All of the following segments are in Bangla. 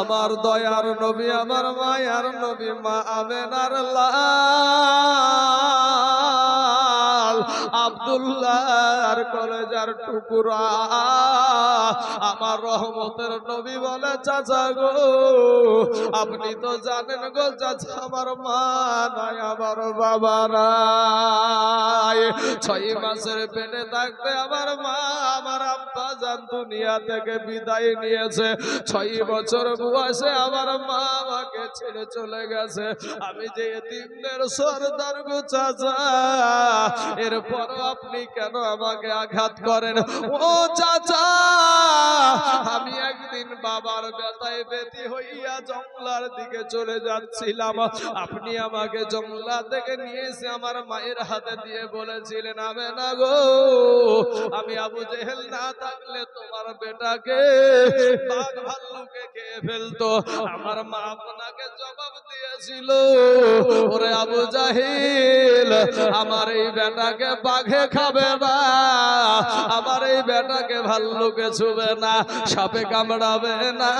আমার দয়ার নবী, আমার মায়ার নবী, মা আমেনার লাল। কলেজার টুকুরা। আমার রহমতের নবী বলে, চাচা গো, আপনি তো জানেন গো, চাচা আমার মা নাই, আমার বাবা নাই। ছয় মাসের পেটে থাকতে আমার মা, আমার জান দুনিয়া থেকে বিদায় নিয়েছে। ছয় বছর বয়সে আমার মা আমাকে ছেড়ে চলে গেছে। আমি যে এতিমদের সর্দার গো চাচা এরপর আপনি কেন আমাকে আঘাত করেন? ও চাচা আমি একদিন বাবার ব্যথায় ব্যথি হইয়া জঙ্গলার দিকে চলে যাচ্ছিলাম। আপনি আমাকে জঙ্গলা থেকে নিয়ে এসে আমার মায়ের হাতে দিয়ে বলেছিলেন আমি না গো আমি আবু জেহেল না থাকলে তোমার বেটাকে বাঘ ভাল্লুকে খেয়ে ফেলতো। আমার মা আপনাকে জবাব দিয়েছিল ওরে আবু জাহিল, আমার এই বেটাকে বাঘে খাবে না। আমার এই বেটাকে ভাল্লুকে ছুবে না, সাপে কামড়াবে না।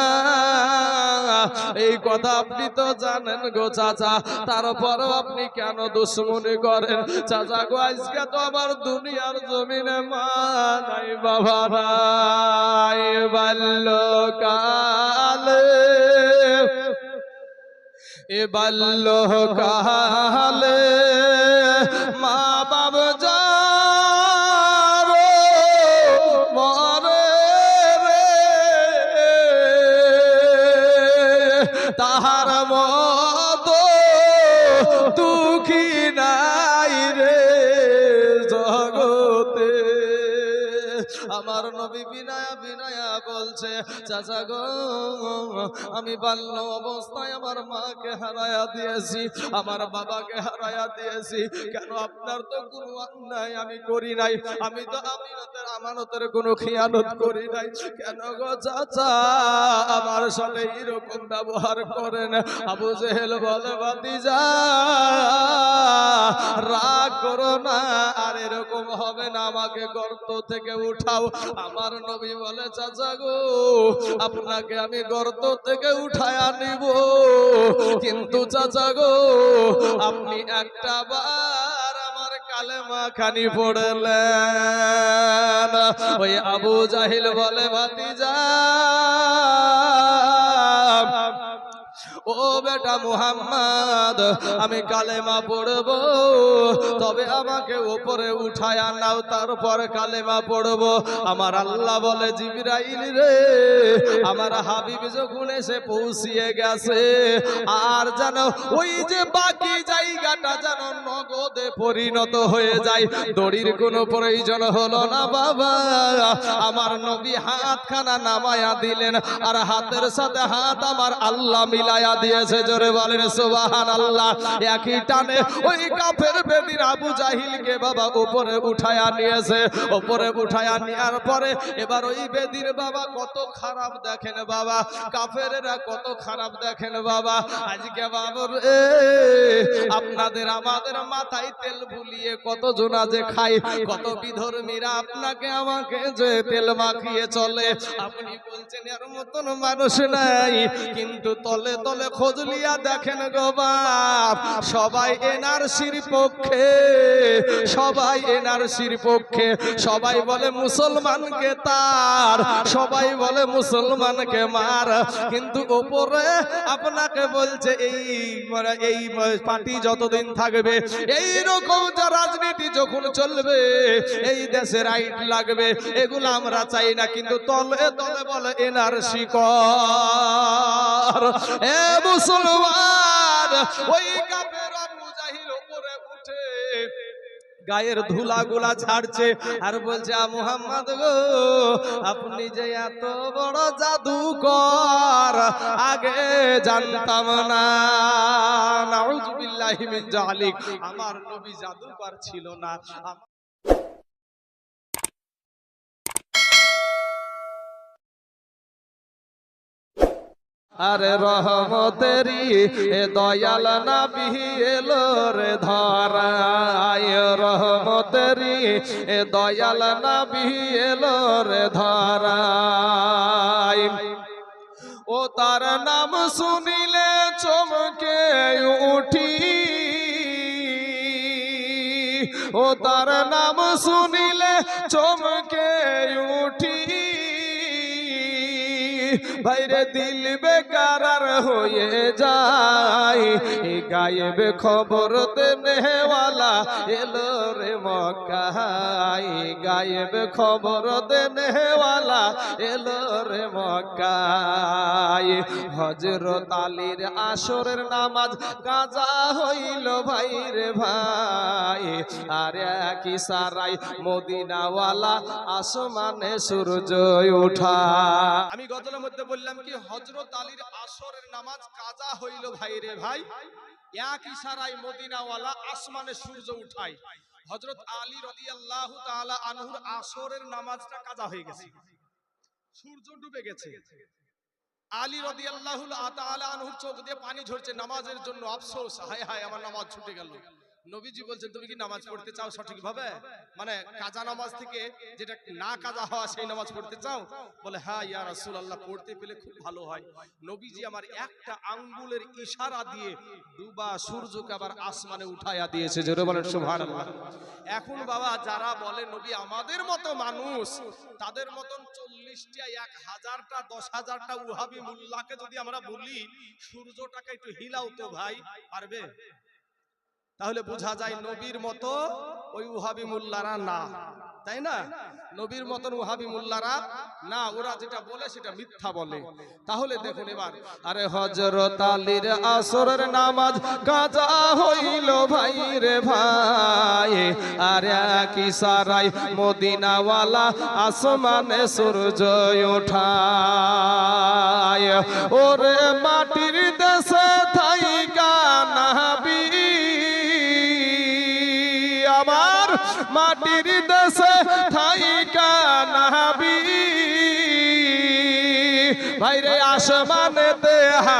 এই কথা আপনি তো জানেন গো চাচা, তারপরও আপনি কেন দুশ্মনী করেন? চাচা গো, আজকে তো আমার দুনিয়ার জমিনে মা নাই, বাবা নাই, বাল্যকালে। এ বাল্যকালে মা বাব চাচা গো, আমি বাল্য অবস্থায় আমার মাকে হারায়া দিয়েছি, আমার বাবাকে হারায়া দিয়েছি। কেন আপনার তো কোনো অন্যায় আমি করি নাই, আমি তো আমিনতের আমানতের কোনো খিয়ানত করি নাই। কেন গো চাচা, আমার সাথে এরকম ব্যবহার করেন? আবু জেহেল বলে বাতিজা রাগ করো না, আর এরকম হবে না, আমাকে গর্ত থেকে উঠাও। আমার নবী বলে, চাচা গো, আপনাকে আমি গর্ত থেকে উঠায় আনিব কিন্তু চাচা গো, আপনি একটা বার আমার কালেমা খানি পড়লেন। ওই আবু জাহিল বলে, ভাতিজা ও বেটা মোহাম্মদ, আমি কালেমা পড়ব, তবে আমাকে উপরে উঠায় নাও, তারপর কালেমা পড়ব। আমার আল্লাহ বলে, জিবরাইল রে, আমার হাবিব যখন এসে পৌঁছিয়ে গেছে, আর জানো ওই যে বাকি জায়গাটা যেন নগদে পরিণত হয়ে যায় দড়ির কোনো প্রয়োজন হলো না, বাবা। আমার নবী হাতখানা নামায়া দিলেন আর হাতের সাথে হাত আমার আল্লাহ মিলায়া দিয়েছে। জোরে বলেন সুবাহান আল্লাহ একই টানে ওই কাফের বেদির আবু জাহিলকে বাবা উপরে উঠায়া নিয়েছে। উপরে উঠায়া নেওয়ার পরে এবার ওই বেদির বাবা কত খারাপ দেখেন বাবা। কাফেরেরা কত খারাপ দেখেন বাবা। আজকে বাবর আপনাদের, আমাদের মাথায় তেল বুলিয়ে কত জোনা যে খাই, কত বিধর্মীরা আপনাকে আমাকে যে তেল মাখিয়ে চলে। আপনি বলছেন, এর মতন মানুষ নাই। কিন্তু তলে তলে খোঁজলিয়া দেখেন সবাই এনআরসির পক্ষে, সবাই এনআরসির পক্ষে। সবাই বলে, মুসলমানকে তার। সবাই বলে, মুসলমানকে মার। কিন্তু ওপরে আপনাকে বলছে, এই এই পার্টি যতদিন থাকবে, এই রকম যা রাজনীতি যখন চলবে, এই দেশে রাইট লাগবে, এগুলো আমরা চাই না, কিন্তু তলে তলে বলে এনআরসি কর এ মুসলমান, ওই কাফের গায়ের ধুলাগুলা ছাড়ছে আর বলছে মোহাম্মদ গো আপনি যে এত বড় জাদু কর আগে জানতাম না। আমার নবী জাদুকর ছিল না। আরে রহমতেরি এ দয়াল নবী এলো রে ধরায়। রহমতেরি এ দয়াল নবী এলো রে ধরায়। ও তার নাম শুনিলে চমকে উঠি। ও তার নাম শুনিলে চমকে বাইরে দিল বেকারার হয়ে যায়। গায়েব খবর দেনেওয়ালা এলো রে মক্কায়। গায়েব খবর দেনেওয়ালা এলো রে মক্কায়। হজরত আলীর আসরের নামাজ কাজা হইল ভাই রে ভাই। আর কি সারাই মদিনাওয়ালা আসমানে সূর্য ওঠা আমি গজলের মধ্যে বললাম কি হজরত আলীর আসরের নামাজ কাজা হইল ভাই রে ভাই। এক ইশারায় মদিনাওয়ালা আসমানে সূর্য উঠায়। হজরত আলী রাদিয়াল্লাহু তাআলা আনহুর আসরের নামাজটা কাজা হয়ে গেছে। সূর্য ডুবে গেছে। আলী রাদিয়াল্লাহু তাআলা আনহুর চোখ দিয়ে পানি ঝরছে। নামাজের জন্য আফসোস, হায় হায়, আমার নামাজ ছুটে গেল। নবীজি বলছেন, তুমি কি নামাজ পড়তে চাও সঠিকভাবে? মানে কাজা নামাজ থেকে যেটা না কাজা হওয়া, সেই নামাজ পড়তে চাও? বলে হ্যাঁ ইয়া রাসূলুল্লাহ, পড়তে পেলে খুব ভালো হয়। নবীজি আমার একটা আঙ্গুলের ইশারা দিয়ে ডুবা সূর্যকে আবার আসমানে উঠায়া দিয়েছে। জোরে বলেন, সুবহানাল্লাহ। এখন বাবা, যারা বলে, নবী আমাদের মতো মানুষ, তাদের মতন চল্লিশটা, এক হাজারটা, দশ হাজারটা উহাবি মুল্লাকে যদি আমরা বলি, সূর্যটাকে একটু হিলাও তো ভাই, পারবে? তাহলে বোঝা যায় নবীর মতো ওই উহাবি মুল্লারা না। তাই না? নবীর মতন উহাবি মুল্লারা না। ওরা যেটা বলে সেটা মিথ্যা বলে। তাহলে দেখুন এবার। আরে হজরত আলীর আসরের নামাজ গাজা হইল ভাই রে ভাই। আরে কি সারাই মদিনাওয়ালা আসমানে সূর্য ওঠায় ওরে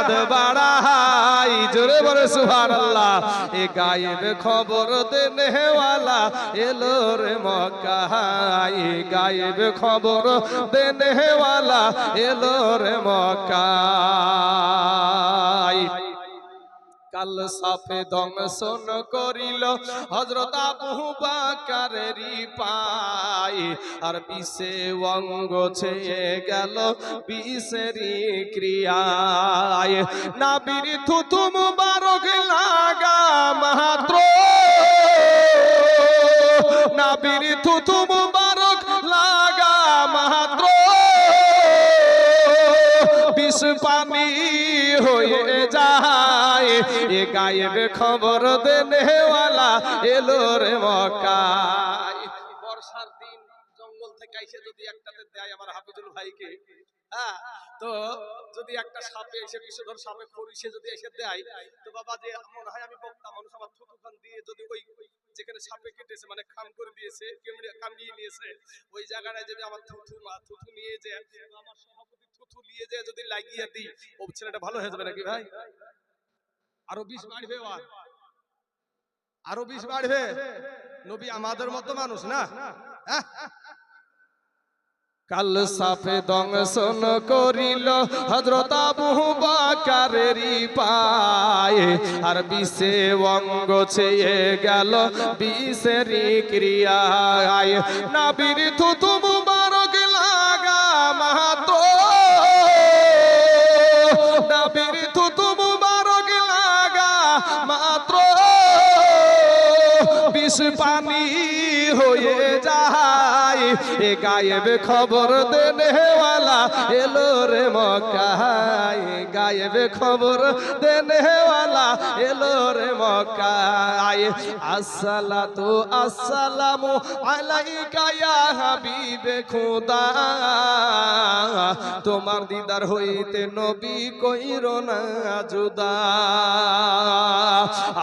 হাত বাড়াই। জোরে বলে সুবহানাল্লাহ। এ গায়েব খবর দেনেওয়ালা এলো রে মকাই গায়েব খবর দেনেওয়ালা এলো রে মক্কায়। কাল সাফে দংশন করিল হজরত আবু বাকারেরই পায় আর বিশে অঙ্গ ছেয়ে গেল বিষেরই ক্রিয়ায়। নাবির থুতু মুবারক লাগা মাত্র। নাবির থুতু গায়েব খবর দেনেওয়ালা এলো রে মক্কায় বর্ষার দিন জঙ্গল থেকে এসে যদি একটাতে দেয় আমার হাফিজুল ভাইকে হ্যাঁ তো যদি একটা সাপে এসে সাপে যদি এসে দেয়, তো বাবা যে মনে হয় আমি বক্তা মানুষ, আমার দিয়ে যদি ওই যেখানে সাপে কেটেছে মানে খাম করে দিয়েছে নিয়েছে, ওই জায়গাটায় যদি আমার মা থুতু নিয়ে আমার সভাপতি থুতু নিয়ে যদি লাগিয়ে দিই, ও ছেলেটা ভালো হয়ে যাবে নাকি ভাই? আরও বিষ বাড়বে ও আর। বিষ বাড়বে। নবী আমাদের মতো মানুষ না? হ্যাঁ? কাল সাফে দংশন করিল হজরত আবু বাকারেরই পায়ে। আর বিষে অঙ্গ ছেয়ে গেল বিষেরই ক্রিয়ায়। নাবির থুতু বিষ পানি হয়ে যায়। এ গায়েব খবর দেনেওয়ালা এলো রে মক্কায়। গায়েব খবর দেনেওয়ালা এলো রে মক্কায়। আসসালাতু আসসালামু আলাইকা ইয়া হাবিবে খোদা। তোমার দিদার হইতে নবী কইর না জুদা।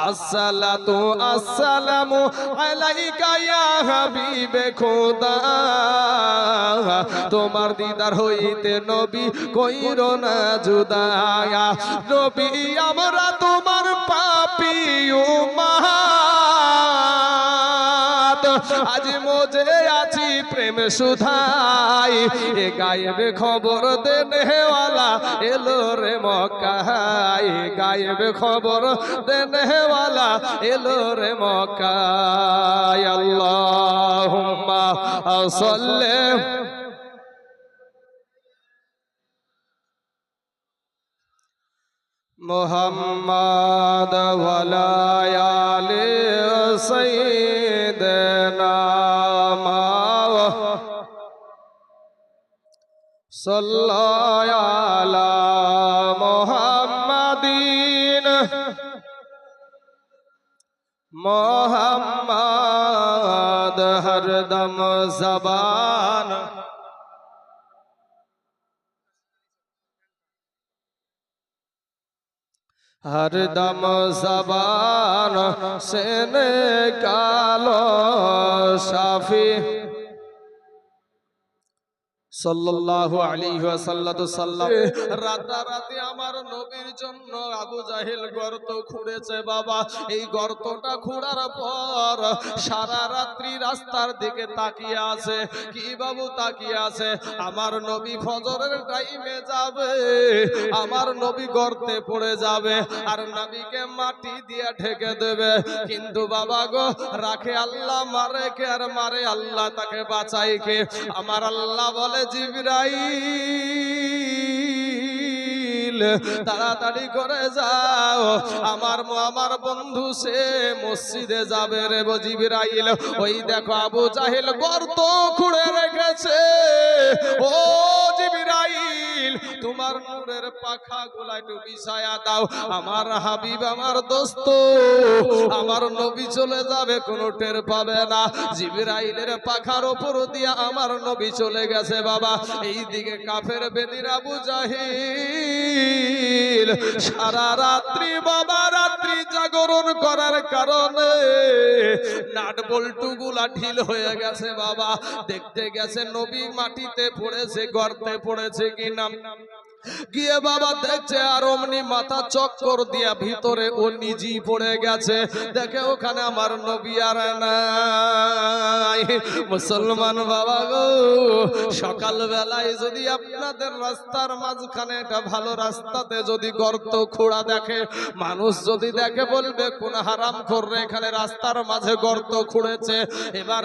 আসসালাতু আসসালামু আলাইকা ইয়া হাবিবে খোদা। তোমার দিদার হইতে নবী কইর না জুদা। নবী, আমরা তোমার পাপি উম্মাত আজ মোজে আছি প্রেম সুধাই। এ গায়েব খবর দেনেওয়ালা এলো রে মক্কায়। গায়েব খবর দেনেওয়ালা এলো রে মোহাম্মদ ওয়ালায়ালে সৈয়দনা সাল্লাল্লাহু আলা মুহাম্মাদিন মোহাম্মদ হরদম জবান হরদম সবান সেন কালো সাফি সাল্লাল্লাহু আলাইহি ওয়াসাল্লাতু রাতারাতি আমার নবীর জন্য আবু জাহেল গর্ত খুঁড়েছে বাবা। এই গর্তটা খোঁড়ার পর সারা রাত্রি রাস্তার দিকে তাকিয়ে আছে। কি বাবু তাকিয়ে আছে? আমার নবী ফজরের টাইমে যাবে আমার নবী গর্তে পড়ে যাবে আর নবীকে মাটি দিয়ে ঢেকে দেবে। কিন্তু বাবা গো রাখে আল্লাহ মারে কে আর মারে আল্লাহ তাকে বাঁচাই কে? আমার আল্লাহ বলে জিবরাইল, তাড়াতাড়ি করে যাও। আমার আমার বন্ধু, সে মসজিদে যাবে রে জিবরাইল। ওই দেখো আবু জাহেল গর্ত খুঁড়ে রেখেছে। ও জিবরাইল তোমার নূরের পাখা গুলা একটু বিছায়া দাও। আমার হাবিব, আমার দোস্ত, আমার নবী চলে যাবে, কোনো টের পাবে না। জিবরাইলের পাখার ওপর দিয়া আমার নবী চলে গেছে, বাবা। এই দিকে কাফের বেদির জাহিল সারা রাত্রি, বাবা, রাত্রি জাগরণ করার কারণে নাট বল্টু গুলা ঢিল হয়ে গেছে, বাবা। দেখতে গেছে নবী মাটিতে পড়েছে, গর্তে পড়েছে কি নাম গিয়ে বাবা দেখছে আর অমনি মাথা চক্কর দিয়া ভিতরে ও নিজেই পড়ে গেছে। দেখে ওখানে আমার নবী আর নাই। মুসলমান বাবা গো সকাল বেলায় যদি আপনাদের রাস্তার মাঝখানে একটা ভালো রাস্তাতে যদি গর্ত খোঁড়া দেখে, মানুষ যদি দেখে বলবে, কোন হারাম করবে এখানে রাস্তার মাঝে গর্ত খুঁড়েছে। এবার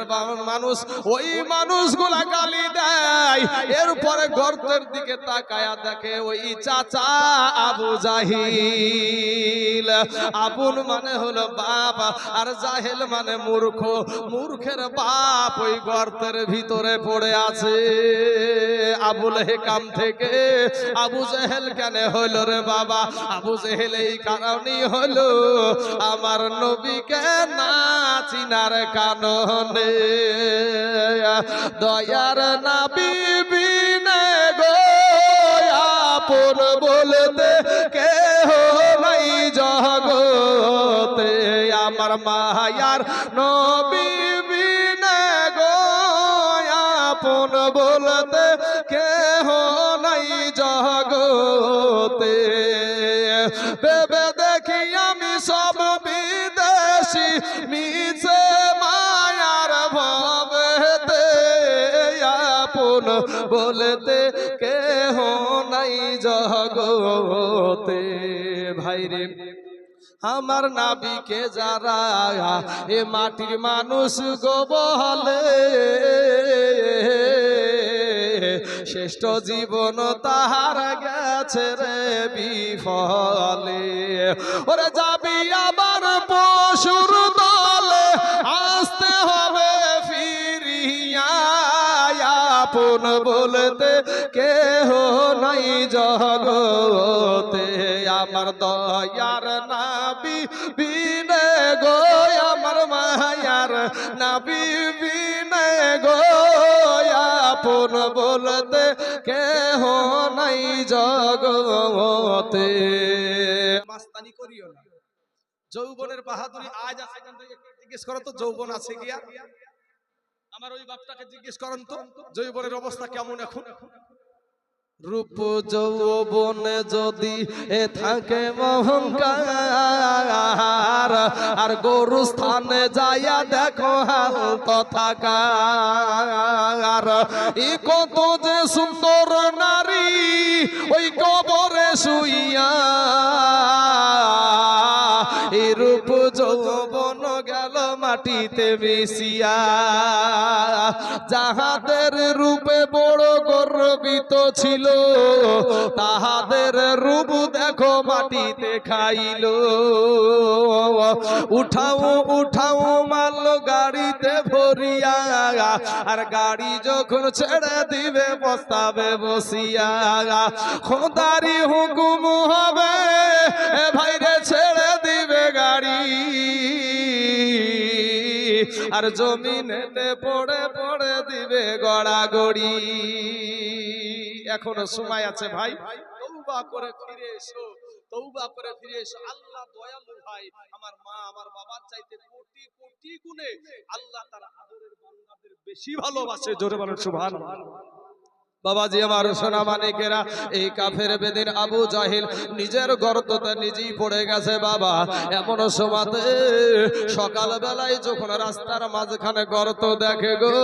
মানুষ, ওই মানুষগুলা গালি দেয়। এরপরে গর্তের দিকে তাকায়া দেখে ওই চাচা আবু জাহিল। আবুন মানে হলো বাপ, আর জাহেল মানে মূর্খ। মূর্খের বাপ ওই গর্তের ভিতরে পড়ে আছে। আবুল হেকাম থেকে আবু জেহেল কেন হইল রে বাবা? আবু জেহেল এই কারণেই হলো আমার নবীকে না চিনার কাননে দয়ার নাবি বিনে আমার মায়ার নবী বিনে গো, আপন বলতে কে নাই জগতে। ভেবে দেখি আমি সব বিদেশি, মিছে মায়ার ভবেতে। আপন বলতে কেহ নাই জগতে। ভাইরে আমার নাবিকে যারা, এ মাটির মানুষ গো বলে, শ্রেষ্ঠ জীবন তাহার গেছে রে বিফলে। ওরে যাবি আবার পশুর দলে, আসতে হবে ফিরিয়া। আপন বলতে কেহ নাই জগতে, আমার দয়ার বিনে গো, আমার মায়ার নাবি বিনে গো, আপন বলতে কেহ নাই জগতে। মাস্তানি করিও না। যৌবনের বাহাদুরি আজ আছে জিজ্ঞেস করো তো, যৌবন আছে আর? আমার ওই বাপটাকে জিজ্ঞেস করেন তো, যৌবনের অবস্থা কেমন এখন? রূপ যৌবনে যদি এ থাকে মহঙ্কার আর গরু স্থানে যাইয়া দেখো হাল তথাকার ই কত যে সুন্দর নারী ওই কবরে শুইয়া এই রূপ যৌবন মাটিতে মিশিয়া যাহাদের রূপে বড় গর্বিত ছিল, তাহাদের রূপ দেখো মাটিতে খাইল। উঠাও উঠাও মাল গাড়িতে ভরিয়া, আর গাড়ি যখন ছেড়ে দিবে বস্তাবে বসিয়া। খোদারি হুকুম হবে ভাইরে আর জমিনেতে পড়ে পড়ে দিবে গড়া গড়ি। এখনও সময় আছে ভাই। তৌবা করে ফিরে এসো তৌবা করে ফিরে এসো। আল্লাহ দয়ালু ভাই, আমার মা, আমার বাবার চাইতে কোটি কোটি গুণে আল্লাহ তার আদরের বান্দাদের বেশি ভালোবাসে। জোরে বলেন সুবহানাল্লাহ। বাবাজি আমার সোনা মানিকেরা এই কাফের বেদিন আবু জাহিল নিজের গর্ততে নিজেই পড়ে গেছে বাবা। এমন সমাতে সকাল বেলায় যখন রাস্তার মাঝখানে গর্ত দেখে গো,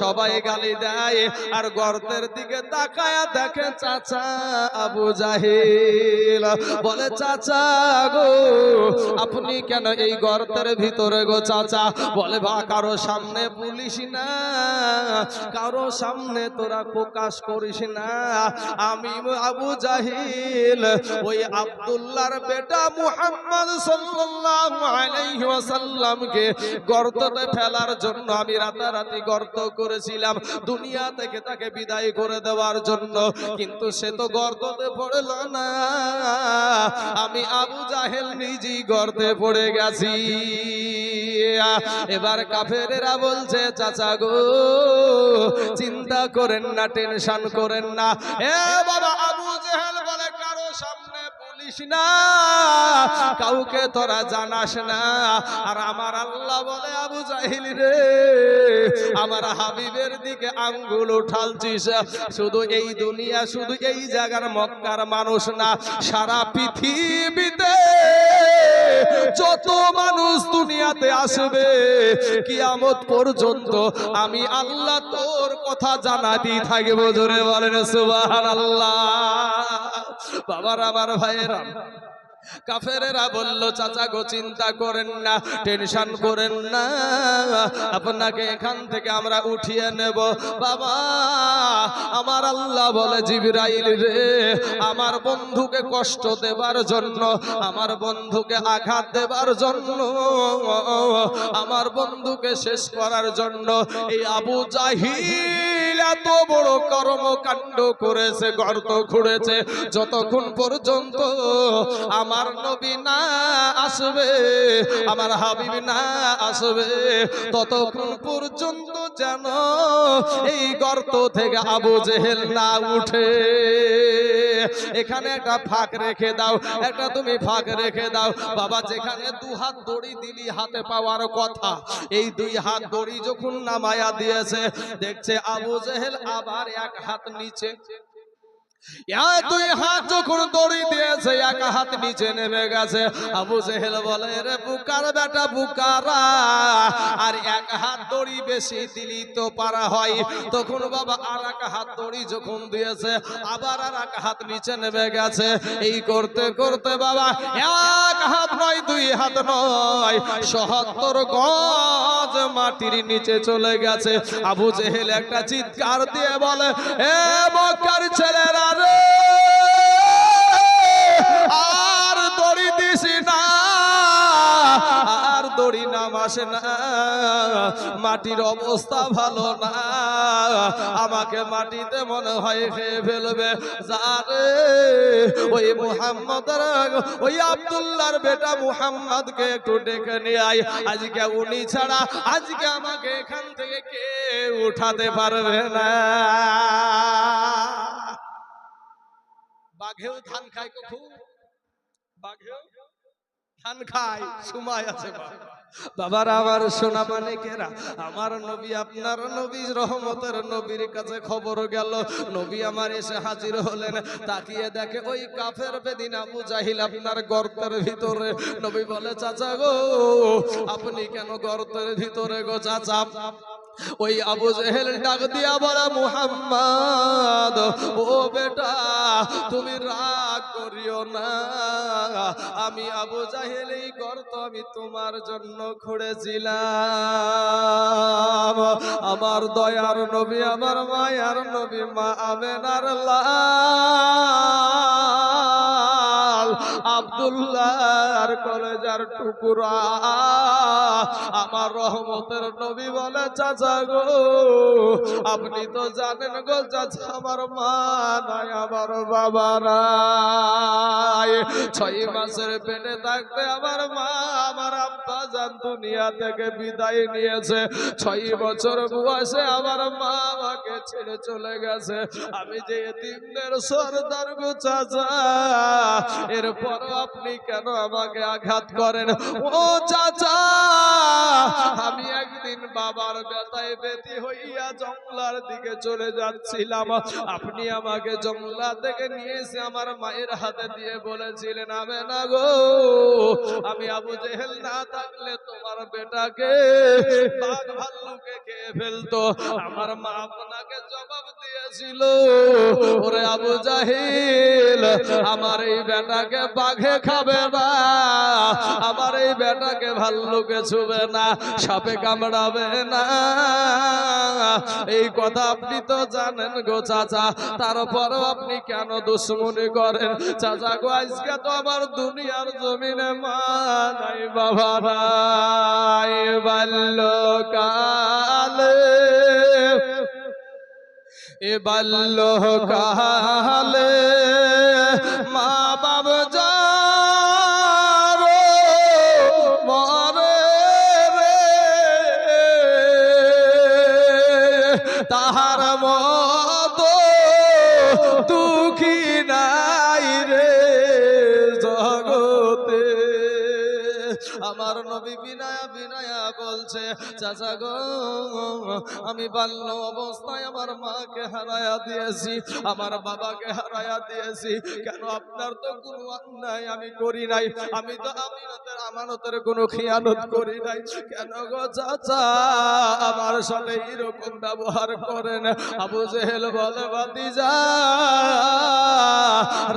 সবাই গালি দেয় আর গর্তের দিকে তাকায়া দেখে চাচা আবু জাহিল। বলে, চাচা গো, আপনি কেন এই গর্তের ভিতরে গো চাচা? বলে, বা, কারও সামনে পুলিশ না, কারও সামনে তোরা প্রকাশ করিস না। আমি আবু জাহিল, ওই আব্দুল্লাহর বেটা মুহাম্মদ সাল্লাল্লাহু আলাইহি গর্ততে ফেলার জন্য আমি রাতারাতি গর্ত করেছিলাম, দুনিয়া থেকে তাকে বিদায় করে দেওয়ার জন্য। কিন্তু সে তো গর্ততে পড়ল না। আমি আবু জাহেল নিজেই গর্তে পড়ে গেছি। এবার কাফেরেরা বলছে, চাচা গো, চিন্তা করেন না টেনশন করেন না। এ বাবা আবু জেহেল বলে, কারও সামনে বলিস না, কাউকে তোরা জানাস না। আর আমার আল্লাহ বলে, আবু জাহিল রে, আমার হাবিবের দিকে আঙ্গুল উঠালছিস। শুধু এই দুনিয়া, শুধু এই জায়গার মক্কার মানুষ না, সারা পৃথিবীতে যত মানুষ দুনিয়াতে আসবে, কিয়ামত পর্যন্ত আমি আল্লাহ তোর কথা জানাতি থাকব জোরে বলেন সুবাহ আল্লাহ বাবার আমার ভাইয়েরা কাফেরেরা বলল, চাচা গো, চিন্তা করেন না, টেনশন করেন না। আপনাকে এখান থেকে আমরা উঠিয়ে নেব। বাবা, আমার আল্লাহ বলে, জিবরাইল রে, আমার বন্ধুকে কষ্ট দেবার জন্য, আমার বন্ধুকে আঘাত দেবার জন্য, আমার বন্ধুকে শেষ করার জন্য এই আবু জাহিল এত বড় কর্মকাণ্ড করেছে, গর্ত খুঁড়েছে। যতক্ষণ পর্যন্ত আমার নবী না আসবে, আমার হাবিব না আসবে, ততক্ষণ পর্যন্ত যেন এই গর্ত থেকে আবু জেহেল না উঠে। এখানে একটা ফাঁক রেখে দাও, একটা তুমি ফাঁক রেখে দাও। বাবা, যেখানে দু হাত দড়ি দিলি, হাতে পাওয়ার কথা। এই দুই হাত দড়ি যখন নামায়া দিয়েছে, দেখছে আবু জেহেল আবার এক হাত নিচে। দুই হাত যখন দড়ি দিয়েছে এক হাত নিচে নেমে গেছে। আবু জেহেল বলে রে বুকার বেটা বুকারা। আর এক হাত দড়ি বেশি দিলি তো পারা হয়। তখন বাবা আর এক হাত দড়ি যখন দিয়েছে আবার আর এক হাত নিচে নেমে গেছে। এই করতে করতে বাবা এক হাত নয় দুই হাত নয় সহত্তর গজ মাটির নিচে চলে গেছে। আবু জেহেল একটা চিৎকার দিয়ে বলে এ ছেলেরা রে। আর দড়ি দিস না, আর দড়ি নামাসে না। মাটির অবস্থা ভালো না, আমাকে মাটিতে মনে হয় খেয়ে ফেলবে। যারে ওই মুহাম্মদ ওই আব্দুল্লাহর বেটা মুহাম্মদকে একটু ডেকে নিয়ে আয়। আজকে উনি ছাড়া, আজকে আমাকে এখান থেকে কে উঠাতে পারবে না। বাঘেও ধান খায় খুব বাঘেও ধান খাই সময় আছে বাবা বাবার আমার সোনা মানিকেরা আমার নবী আপনার নবী রহমতের নবীর কাছে খবর গেল। নবী আমার এসে হাজির হলেন তাকিয়ে দেখে ওই কাফের বেদিন আবু জাহিল আপনার গর্তের ভিতরে। নবী বলে চাচা গো আপনি কেন গর্তের ভিতরে গো চাচা? ওই আবু জেহেল ডাক দিয়া বলা, মুহাম্মদ, ও বেটা, তুমি রাগ করিও না। আমি আবু জাহেল এই গর্ত, আমি তোমার জন্য খুঁড়েছিলাম। আমার দয়ার নবী, আমার মায়ার নবী, মা আমেনার লাল। আব্দুল্লাহর কলেজার টুকুরা। আমার রহমতের নবী বলে, চাচা গো, আপনি তো জানেন গো, চাচা আমার মা নাই, আমার বাবা নাই। ছয় মাসের পেটে থাকতে আমার মা আমার আব্বা জান দুনিয়া থেকে বিদায় নিয়েছে। ছয় বছর বয়সে আমার মা আমাকে ছেড়ে চলে গেছে। আমি যে এতিমদের সর্দার গো চাচা, এরপর আপনি কেন আমাকে আঘাত করেন? ও চাচা, আমি একদিন বাবার ব্যথায় ব্যথি হইয়া জঙ্গলার দিকে চলে যাচ্ছিলাম। আপনি আমাকে জঙ্গলা থেকে নিয়ে এসে আমার মায়ের হাতে দিয়ে বলেছিলেন আমি না গো, আমি আবু জেহেল না থাকলে তোমার বেটাকে বাঘ আমার মা আপনাকে জবাব দিয়েছিল ওরে আবু জাহিল, আমার এই বেটাকে বাঘে খাবে না, আমার এই বেটাকে ভাল্লুকে ছুবে না, সাপে কামড়াবে না। এই কথা আপনি তো জানেন গো চাচা, তারপরও আপনি কেন দুশ্মনী করেন? চাচা গো, আজকে তো আমার দুনিয়ার জমিনে মা বাবা নাই, বাল্যকালে এ বাল্যকালে মা চাচা গো, আমি বাল্য অবস্থায় আমার মাকে হারায়া দিয়েছি, আমার বাবাকে হারায়া দিয়েছি। কেন আপনার তো কোনো অন্যায় আমি করি নাই। আমি তো আমিনতের আমানতের কোনো খেয়ানত করি নাই। কেন গো চাচা? আমার সাথে এরকম ব্যবহার করেন। আবু জেহেল বলে বাতিজা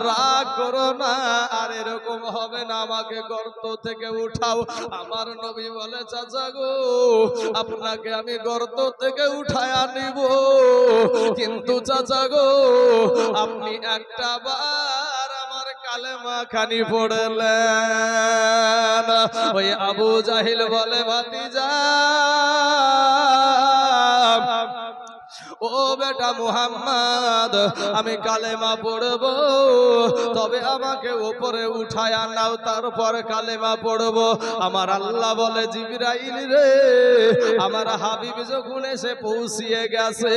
রাগ করো না, আর এরকম হবে না, আমাকে গর্ত থেকে উঠাও। আমার নবী বলে, চাচা গো, আপনাকে আমি গর্ত থেকে উঠায়া নিব কিন্তু চাচা গো, আপনি একটা আমার কালেমা খানি পড়লেন। ওই আবু জাহিল বলে ভাতিজা ও বেটা মুহাম্মদ, আমি কালেমা পড়ব, তবে আমাকে উপরে উঠায় নাও তারপর কালেমা পড়ব। আমার আল্লাহ বলে, জিবরাইল রে, আমার হাবিব যখন এসে পৌঁছিয়ে গেছে,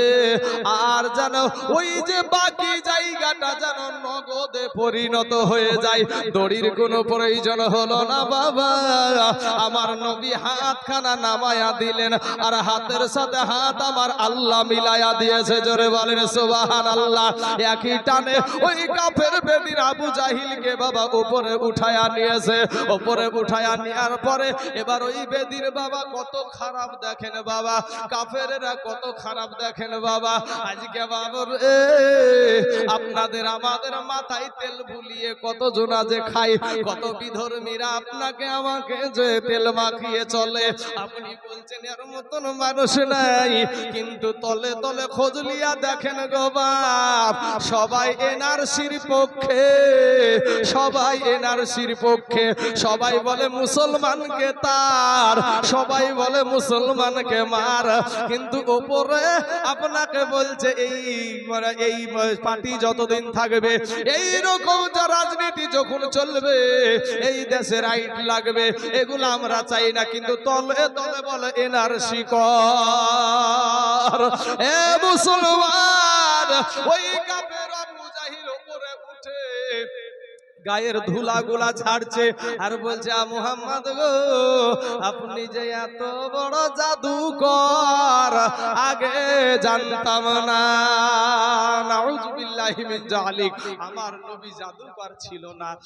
আর জানো ওই যে বাকি জায়গাটা যেন নগদে পরিণত হয়ে যায়, দড়ির কোনো প্রয়োজন হলো না বাবা। আমার নবী হাতখানা নামায়া দিলেন, আর হাতের সাথে হাত আমার আল্লাহ মিলায়া দিয়েছে, জোরে বলেন সুবাহান আল্লাহ একই টানে ওই কাফের বেদির আবু জাহিলকে বাবা উপরে উঠায়া নিয়েছে। উপরে উঠায়া নেওয়ার পরে এবার ওই বেদির বাবা কত খারাপ দেখেন বাবা। কাফেরেরা কত খারাপ দেখেন বাবা। আজকে বাবর এ আপনাদের আমাদের মাথায় তেল বুলিয়ে কত জোনা যে খাই, কত বিধর্মীরা আপনাকে আমাকে যে তেল মাখিয়ে চলে। আপনি বলছেন, এর মতন মানুষ নাই। কিন্তু তলে তলে খোঁজলিয়া দেখেন গো বাপ, সবাই এনআরসির পক্ষে, সবাই এনআরসির পক্ষে। সবাই বলে মুসলমানকে তার, সবাই বলে মুসলমানকে মার। কিন্তু ওপরে আপনাকে বলছে, এই এই পার্টি যতদিন থাকবে এই রকম যা রাজনীতি যখন চলবে, এই দেশে রাইট লাগবে, এগুলো আমরা চাই না। কিন্তু তলে তলে বলে, এনআরসি কর। এ মুসলমান, ওই কাপের মুজাহির উপরে উঠে গায়ের ধুলাগুলা ছাড়ছে আর বলছে, "আ মুহাম্মদ গো, আপনি যে এত বড় জাদুকর, আগে জানতাম না। আমার নবী জাদুকর ছিল না।